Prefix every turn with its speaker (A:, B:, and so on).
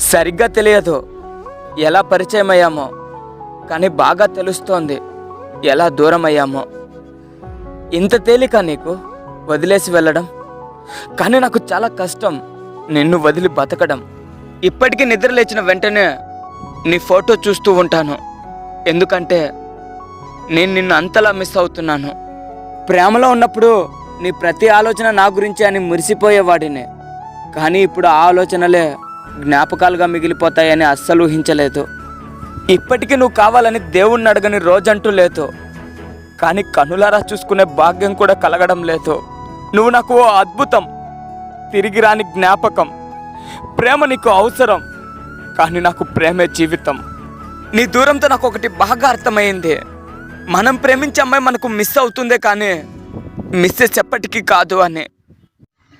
A: సరిగ్గా తెలియదు. ఎలా పరిచయం అయ్యామో కానీ బాగా తెలుస్తోంది ఎలా దూరం అయ్యామో ఇంత తేలిక నీకు వదిలేసి వెళ్ళడం? కానీ నాకు చాలా కష్టం నిన్ను వదిలి బతకడం. ఇప్పటికీ నిద్ర లేచిన వెంటనే నీ ఫోటో చూస్తూ ఉంటాను. ఎందుకంటే నేను నిన్ను అంతలా మిస్ అవుతున్నాను. ప్రేమలో ఉన్నప్పుడు నీ ప్రతి ఆలోచన నా గురించి అని మురిసిపోయేవాడిని. కానీ ఇప్పుడు ఆ ఆలోచనలే జ్ఞాపకాలుగా మిగిలిపోతాయని అస్సలు ఊహించలేదు. ఇప్పటికీ నువ్వు కావాలని దేవుణ్ణి అడగని రోజంటూ లేదు. కానీ కనులారా చూసుకునే భాగ్యం కూడా కలగడం లేదు. నువ్వు నాకు ఓ అద్భుతం తిరిగి రాని జ్ఞాపకం. ప్రేమ నీకు అవసరం కానీ నాకు ప్రేమే జీవితం. నీ దూరంతో నాకు ఒకటి బాగా అర్థమైంది. మనం ప్రేమించే అమ్మాయి మనకు మిస్ అవుతుందే కానీ మిస్సెస్ ఎప్పటికీ కాదు అని.